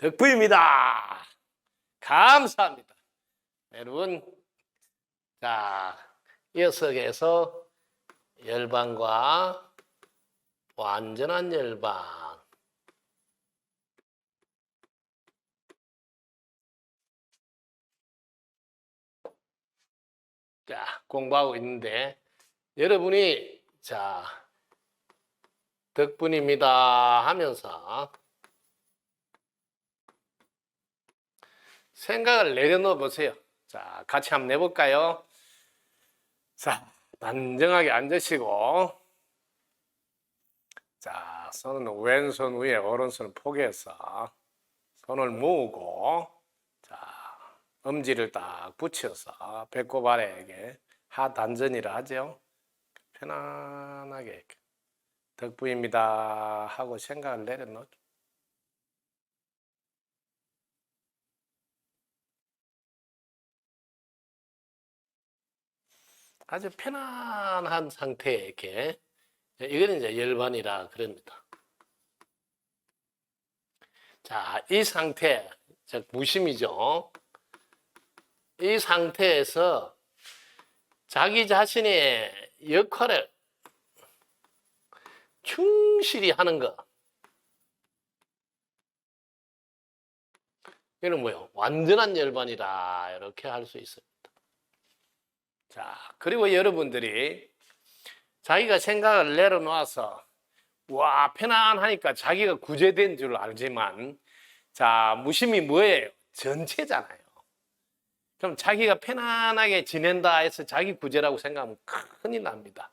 덕부입니다. 감사합니다. 여러분, 자, 녀석에서 열반과 완전한 열반. 자, 공부하고 있는데, 여러분이, 자, 덕분입니다 하면서 생각을 내려놓아 보세요. 자, 같이 한번 내볼까요? 자, 단정하게 앉으시고, 자, 손은 왼손 위에 오른손을 포개서 손을 모으고, 자, 엄지를 딱 붙여서 배꼽 아래에게 하단전이라 하죠. 편안하게 덕부입니다 하고 생각을 내려놓죠. 아주 편안한 상태에 이렇게 이거는 이제 열반이라 그럽니다. 자, 이 상태, 즉 무심이죠. 이 상태에서 자기 자신의 역할을 충실히 하는 것. 이는 뭐요? 완전한 열반이다. 이렇게 할 수 있습니다. 자, 그리고 여러분들이 자기가 생각을 내려놓아서 와, 편안하니까 자기가 구제된 줄 알지만 자, 무심이 뭐예요? 전체잖아요. 그럼 자기가 편안하게 지낸다 해서 자기 구제라고 생각하면 큰일 납니다.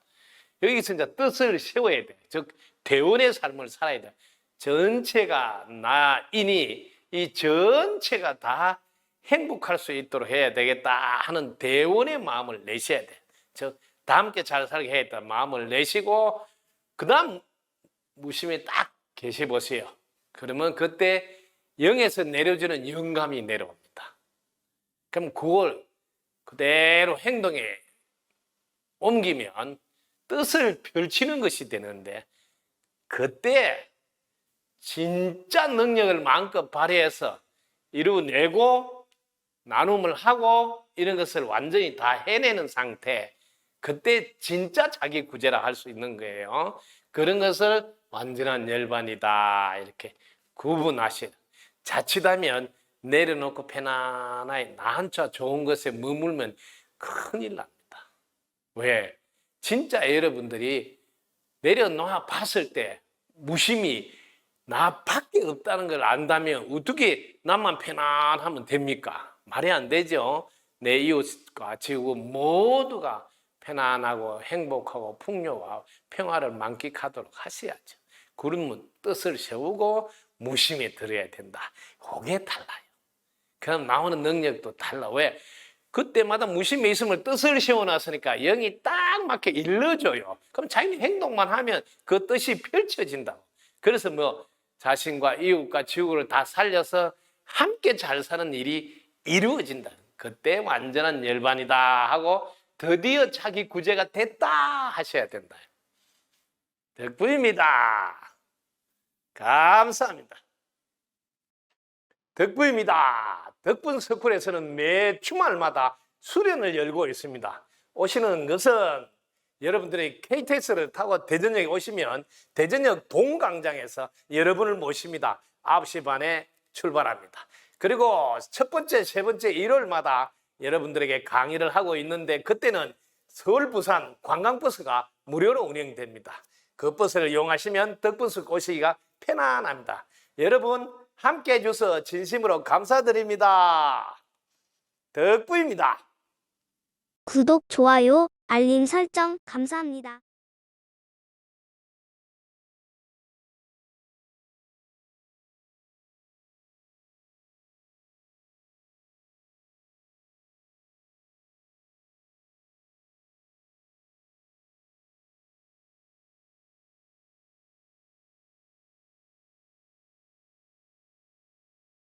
여기서 이제 뜻을 세워야 돼. 즉, 대원의 삶을 살아야 돼. 전체가 나이니 이 전체가 다 행복할 수 있도록 해야 되겠다 하는 대원의 마음을 내셔야 돼. 즉, 다 함께 잘 살게 해야겠다 마음을 내시고, 그 다음 무심히 딱 계셔 보세요. 그러면 그때 영에서 내려주는 영감이 내려옵니다. 그럼 그걸 그대로 행동에 옮기면 뜻을 펼치는 것이 되는데, 그때 진짜 능력을 마음껏 발휘해서 이루어내고 나눔을 하고 이런 것을 완전히 다 해내는 상태. 그때 진짜 자기 구제라 할 수 있는 거예요. 그런 것을 완전한 열반이다. 이렇게 구분하시. 자칫하면 내려놓고 편안하게 나 혼자 좋은 것에 머물면 큰일 납니다. 왜? 진짜 여러분들이 내려놓아 봤을 때 무심히 나 밖에 없다는 걸 안다면 어떻게 나만 편안하면 됩니까? 말이 안 되죠. 내 이웃과 지구 모두가 편안하고 행복하고 풍요와 평화를 만끽하도록 하셔야죠. 그러면 뜻을 세우고 무심히 들어야 된다. 그게 달라요. 그럼 나오는 능력도 달라. 왜? 그때마다 무심히 있으면 뜻을 세워놨으니까 영이 딱 맞게 일러줘요. 그럼 자기 행동만 하면 그 뜻이 펼쳐진다고. 그래서 뭐 자신과 이웃과 지구를 다 살려서 함께 잘 사는 일이 이루어진다. 그때 완전한 열반이다 하고 드디어 자기 구제가 됐다 하셔야 된다. 덕부입니다. 감사합니다. 덕부입니다. 덕분 스쿨에서는 매 주말마다 수련을 열고 있습니다. 오시는 것은 여러분들이 KTX를 타고 대전역에 오시면 대전역 동광장에서 여러분을 모십니다. 9시 반에 출발합니다. 그리고 첫 번째, 세 번째 일요일마다 여러분들에게 강의를 하고 있는데 그때는 서울, 부산 관광버스가 무료로 운행됩니다. 그 버스를 이용하시면 덕분스 오시기가 편안합니다. 여러분 함께 해주셔서 진심으로 감사드립니다. 덕부입니다. 구독, 좋아요, 알림 설정 감사합니다.